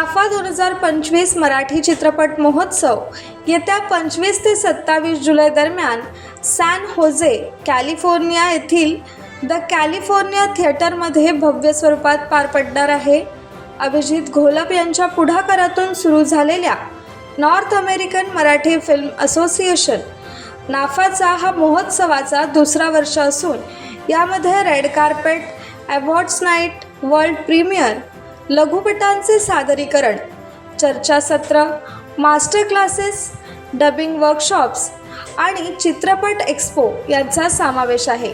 नाफा दोन हजार पंचवीस मराठी चित्रपट महोत्सव येत्या पंचवीस ते सत्तावीस जुलै दरम्यान सॅन होजे कॅलिफोर्निया येथील द कॅलिफोर्निया थिएटरमध्ये भव्य स्वरूपात पार पडणार आहे. अभिजित घोलप यांच्या पुढाकारातून सुरू झालेल्या north American Marathi film association नाफाचा हा महोत्सवाचा दुसरा वर्ष असून यामध्ये red carpet awards night world premiere लघुपटांचे सादरीकरण चर्चासत्र मास्टर क्लासेस डबिंग वर्कशॉप्स आणि चित्रपट एक्स्पो यांचा समावेश आहे.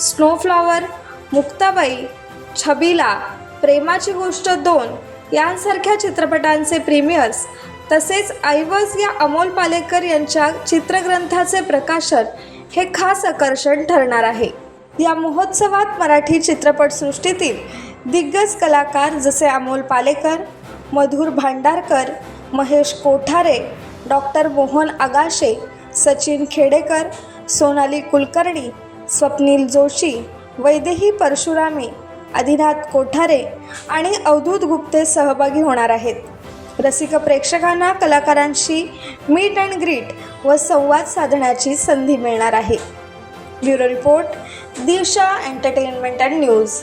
स्नोफ्लॉवर मुक्ताबाई छबीला प्रेमाची गोष्ट दोन यांसारख्या चित्रपटांचे प्रीमियर्स तसेच ऐवज या अमोल पालेकर यांच्या चित्रग्रंथाचे प्रकाशन हे खास आकर्षण ठरणार आहे. या महोत्सवात मराठी चित्रपटसृष्टीतील दिग्गज कलाकार जसे अमोल पालेकर मधुर भांडारकर महेश कोठारे डॉक्टर मोहन आगाशे सचिन खेडेकर सोनाली कुलकर्णी स्वप्नील जोशी वैदेही परशुरामी आदिनाथ कोठारे आणि अवधूत गुप्ते सहभागी होणार आहेत. रसिक प्रेक्षकांना कलाकारांशी मीट अँड ग्रीट व संवाद साधण्याची संधी मिळणार आहे. Bureau report Disha entertainment and news.